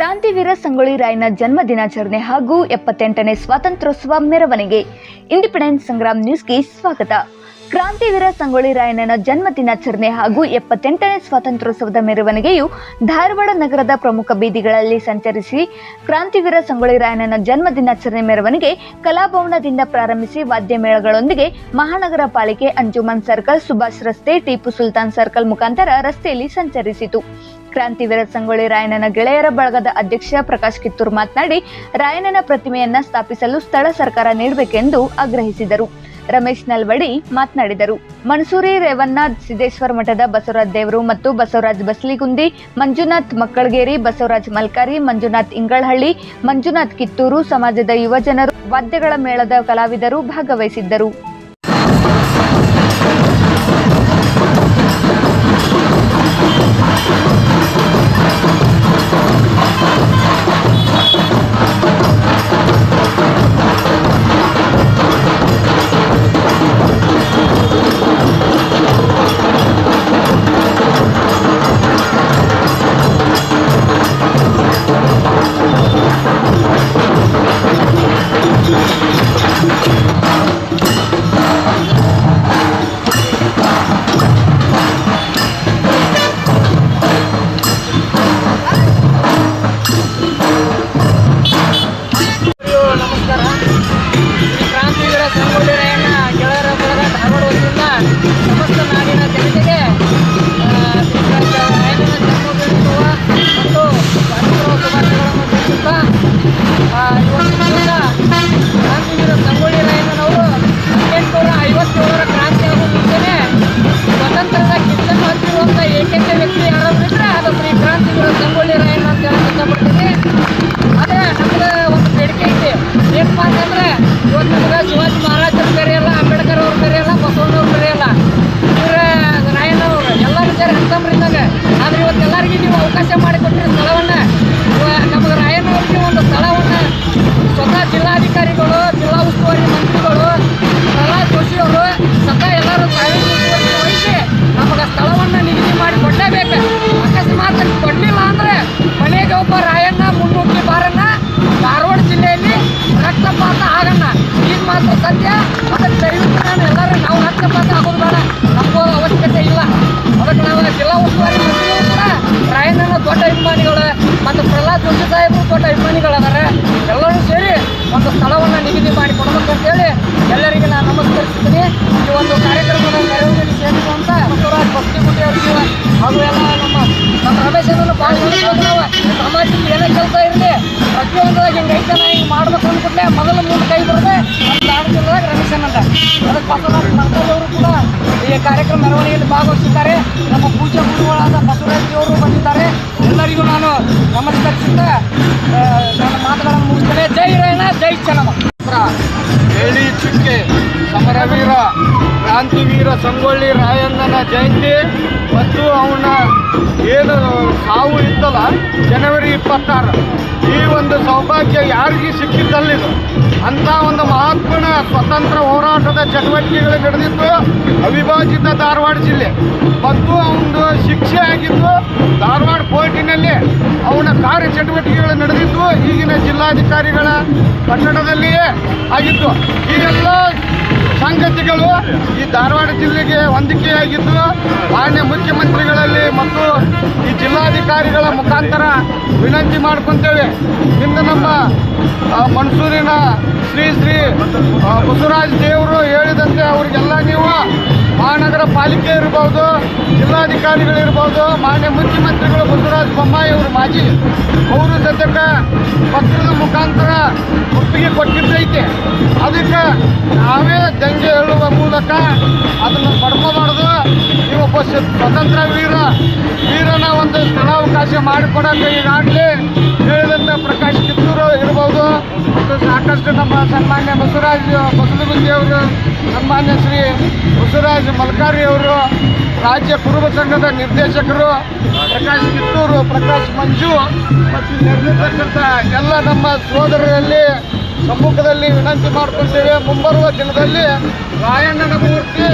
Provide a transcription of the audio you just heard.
ಕ್ರಾಂತಿವೀರ ಸಂಗೊಳ್ಳಿ ರಾಯನ ಜನ್ಮ ದಿನಾಚರಣೆ ಹಾಗೂ ಎಪ್ಪತ್ತೆಂಟನೇ ಸ್ವಾತಂತ್ರ್ಯೋತ್ಸವ ಮೆರವಣಿಗೆ. ಇಂಡಿಪೆಂಡೆನ್ಸ್ ಸಂಗ್ರಾಮ್ ನ್ಯೂಸ್ಗೆ ಸ್ವಾಗತ. ಕ್ರಾಂತಿವೀರ ಸಂಗೊಳ್ಳಿ ರಾಯಣ್ಣನ ಜನ್ಮ ದಿನಾಚರಣೆ ಹಾಗೂ ಎಪ್ಪತ್ತೆಂಟನೇ ಸ್ವಾತಂತ್ರ್ಯೋತ್ಸವದ ಮೆರವಣಿಗೆಯು ಧಾರವಾಡ ನಗರದ ಪ್ರಮುಖ ಬೀದಿಗಳಲ್ಲಿ ಸಂಚರಿಸಿ ಕ್ರಾಂತಿವೀರ ಸಂಗೊಳ್ಳಿ ರಾಯಣ್ಣನ ಜನ್ಮ ದಿನಾಚರಣೆ ಮೆರವಣಿಗೆ ಕಲಾಭವನದಿಂದ ಪ್ರಾರಂಭಿಸಿ ವಾದ್ಯ ಮೇಳಗಳೊಂದಿಗೆ ಮಹಾನಗರ ಪಾಲಿಕೆ, ಅಂಜುಮನ್ ಸರ್ಕಲ್, ಸುಭಾಷ್ ರಸ್ತೆ, ಟಿಪ್ಪು ಸುಲ್ತಾನ್ ಸರ್ಕಲ್ ಮುಖಾಂತರ ರಸ್ತೆಯಲ್ಲಿ ಸಂಚರಿಸಿತು. ಕ್ರಾಂತಿವೀರ ಸಂಗೊಳ್ಳಿ ರಾಯಣ್ಣನ ಗೆಳೆಯರ ಬಳಗದ ಅಧ್ಯಕ್ಷ ಪ್ರಕಾಶ್ ಕಿತ್ತೂರ್ ಮಾತನಾಡಿ, ರಾಯಣ್ಣನ ಪ್ರತಿಮೆಯನ್ನ ಸ್ಥಾಪಿಸಲು ಸ್ಥಳ ಸರ್ಕಾರ ನೀಡಬೇಕೆಂದು ಆಗ್ರಹಿಸಿದರು. ರಮೇಶ್ ನಲ್ವಡಿ ಮಾತನಾಡಿದರು. ಮನ್ಸೂರಿ ರೇವಣ್ಣ ಸಿದ್ದೇಶ್ವರ ಮಠದ ಬಸವರಾಜ್ ದೇವರು ಮತ್ತು ಬಸವರಾಜ್ ಬಸ್ಲಿಗುಂದಿ, ಮಂಜುನಾಥ್ ಮಕ್ಕಳಗೇರಿ, ಬಸವರಾಜ್ ಮಲ್ಕಾರಿ, ಮಂಜುನಾಥ್ ಇಂಗಳಹಳ್ಳಿ, ಮಂಜುನಾಥ್ ಕಿತ್ತೂರು ಸಮಾಜದ ಯುವಜನರು ವಾದ್ಯಗಳ ಮೇಳದ ಕಲಾವಿದರು ಭಾಗವಹಿಸಿದ್ದರು. ಏನಪ್ಪಾ ಅಂತಂದ್ರೆ ಇವತ್ತು ನಮ್ಗೆ ಶಿವಾಜಿ ಮಹಾರಾಜರು ಬೇರೆಯಲ್ಲ, ಅಂಬೇಡ್ಕರ್ ಅವ್ರು ಬೇರೆಯಲ್ಲ ಬಸವಣ್ಣವ್ರು ಬೇರೆಯಲ್ಲ. ಇವ್ರ ನಾಯಣ್ಣವ್ರು ಎಲ್ಲರೂ ಸೇರಿ ಇದ್ದಾಗ ಆದ್ರೆ ಇವತ್ತು ಎಲ್ಲರಿಗೂ ನೀವು ಅವಕಾಶ ಮಾಡಿಕೊಟ್ಟಿರೋ ಮಾತ್ರ ಸತ್ಯ ಅದಕ್ಕೆ ದಯವಿಟ್ಟು ನಾನು ಎಲ್ಲರೂ ನಾವು ರಕ್ತಪಾತ ಆಗೋದು ಬೇಡ. ನಮಗೂ ಅವಶ್ಯಕತೆ ಇಲ್ಲ. ಅದಕ್ಕೆ ನಾವು ಜಿಲ್ಲಾ ಉಸ್ತುವಾರಿ ಮಂತ್ರಿಗಳು ಕೂಡ ರಾಯಣ್ಣನ ದೊಡ್ಡ ಅಭಿಮಾನಿಗಳು ಮತ್ತು ಪ್ರಹ್ಲಾದ್ ಜೋಶಿ ಸಾಹೇಬರು ದೊಡ್ಡ ಅಭಿಮಾನಿಗಳದಾರೆ ಎಲ್ಲರೂ ಸೇರಿ ಒಂದು ಸ್ಥಳವನ್ನು ನಿಗದಿ ಮಾಡಿ ಕೊಡಬೇಕಂತೇಳಿ ಎಲ್ಲರಿಗೆ ನಾನು ನಮಸ್ಕರಿಸ್ತೀನಿ. ಈ ಒಂದು ಕಾರ್ಯಕ್ರಮದ ಮೆರವಣಿಗೆ ಸೇರಿಸುವಂತ ಬಸವರಾಜ್ ಬಸ್ತಿಗುಂಡಿ ಅವರಿಗೆ ಹಾಗೂ ಎಲ್ಲ ನಮ್ಮ ನಮ್ಮ ರಮೇಶನನ್ನು ಭಾಳ ಸಮಾಜದಲ್ಲಿ ಏನೇ ಕೆಲಸ ಇರಲಿ, ಪ್ರತಿಯೊಂದಾಗ ಹಿಂಗೆ ಐತೆ ನಾ ಹಿಂಗೆ ಮಾಡ್ಬೇಕು ಅಂದ್ಬಿಟ್ಲೆ ಮೊದಲು ಮುಂದೆ ಕೈ ಬರದೆ ಅದಕ್ಕೆ ಬಸವರಾಜ್ ಮಠದವರು ಕೂಡ ಈ ಕಾರ್ಯಕ್ರಮ ಮೆರವಣಿಗೆಯಲ್ಲಿ ಭಾಗವಹಿಸಿದ್ದಾರೆ. ನಮ್ಮ ಪೂಜಾ ಗುರುಗಳಾದ ಬಸವರಾಜ್ ಬಂದಿದ್ದಾರೆ. ಎಲ್ಲರಿಗೂ ನಾನು ನಮಸ್ಕರಿಸುತ್ತಾ ನನ್ನ ಮಾತುಗಳನ್ನು ಮುಗಿಸ್ತೇನೆ. ಜೈ ರಾಯಣ್ಣ ಜೈ ಚೆನ್ನಮ್ಮ. ಹೇಳಿ ಚುಕ್ಕೆ. ಸಮರವೀರ, ಕ್ರಾಂತಿವೀರ ಸಂಗೊಳ್ಳಿ ರಾಯಣ್ಣನ ಜಯಂತಿ ಮತ್ತು ಅವನ ಏನು ಸಾವು ಇತ್ತಲ್ಲ, ಜನವರಿ ಇಪ್ಪತ್ತಾರು. ಈ ಒಂದು ಸೌಭಾಗ್ಯ ಯಾರಿಗೆ ಸಿಕ್ಕಿದ್ದಲ್ಲಿದು. ಅಂಥ ಒಂದು ಮಹಾತ್ಮನ ಸ್ವತಂತ್ರ ಹೋರಾಟದ ಚಟುವಟಿಕೆಗಳು ನಡೆದಿದ್ದು ಅವಿಭಾಜಿತ ಧಾರವಾಡ ಜಿಲ್ಲೆ. ಮತ್ತು ಅವನದು ಶಿಕ್ಷೆ ಆಗಿದ್ದು ಧಾರವಾಡ ಕೋರ್ಟಿನಲ್ಲಿ ಅವನ ಕಾರ್ಯ ಚಟುವಟಿಕೆಗಳು ನಡೆದಿದ್ದು ಈಗಿನ ಜಿಲ್ಲಾಧಿಕಾರಿಗಳ ಕಟ್ಟಡದಲ್ಲಿಯೇ ಆಗಿತ್ತು. ಈ ಸಂಗತಿಗಳು ಈ ಧಾರವಾಡ ಜಿಲ್ಲೆಗೆ ಹೊಂದಿಕೆಯಾಗಿದ್ದು ಮಾನ್ಯ ಮುಖ್ಯಮಂತ್ರಿಗಳಲ್ಲಿ ಮತ್ತು ಈ ಜಿಲ್ಲಾಧಿಕಾರಿಗಳ ಮುಖಾಂತರ ವಿನಂತಿ ಮಾಡ್ಕೊತೇವೆ. ಇಂದು ನಮ್ಮ ಮನ್ಸೂರಿನ ಶ್ರೀ ಶ್ರೀ ಬಸವರಾಜ ದೇವರು ಹೇಳಿದಂತೆ ಅವರಿಗೆಲ್ಲ ನೀವು ಮಹಾನಗರ ಪಾಲಿಕೆ ಇರ್ಬೋದು ಜಿಲ್ಲಾಧಿಕಾರಿಗಳಿರ್ಬೋದು ಮಾನ್ಯ ಮುಖ್ಯಮಂತ್ರಿಗಳು ಬಸವರಾಜ ಬೊಮ್ಮಾಯಿ ಅವರು ಮಾಜಿ ಅವರು ಜೊತೆಗೆ ಪತ್ರದ ಮುಖಾಂತರ ಒಪ್ಪಿಗೆ ಕೊಟ್ಟಿದ್ದೈತೆ ಅದಕ್ಕೆ ನಾವೇ ದಂಗೆ ಹೇಳುವ ಮೂಲಕ ಅದನ್ನು ಪಡ್ಕೋಬಾರ್ದು. ನೀವೊಬ್ಬ ಸ- ಸ್ವತಂತ್ರ ವೀರ, ವೀರನ ಒಂದು ಸ್ಥಳಾವಕಾಶ ಮಾಡಿಕೊಡಕ್ಕೆ ಈಗಾಗಲೇ ಹೇಳಿದಂಥ ಪ್ರಕಾಶ್ ಕಿತ್ತು ನಮ್ಮ ಸನ್ಮಾನ್ಯ ಬಸವರಾಜ್ ಬಸವಗುಂದಿಯವರು ಸನ್ಮಾನ್ಯ ಶ್ರೀ ಬಸವರಾಜ್ ಮಲ್ಕಾರಿ ಅವರು, ರಾಜ್ಯ ಕುರುಬ ಸಂಘದ ನಿರ್ದೇಶಕರು, ಪ್ರಕಾಶ್ ಕಿತ್ತೂರು, ಪ್ರಕಾಶ್ ಮಂಜು ಮತ್ತು ನೆರೆದಿರ್ತಕ್ಕಂಥ ಎಲ್ಲ ನಮ್ಮ ಸೋದರರಲ್ಲಿ ಸಮ್ಮುಖದಲ್ಲಿ ವಿನಂತಿ ಮಾಡ್ಕೊಳ್ತೇವೆ ಮುಂಬರುವ ದಿನದಲ್ಲಿ ರಾಯಣ್ಣನ ಮೂರ್ತಿ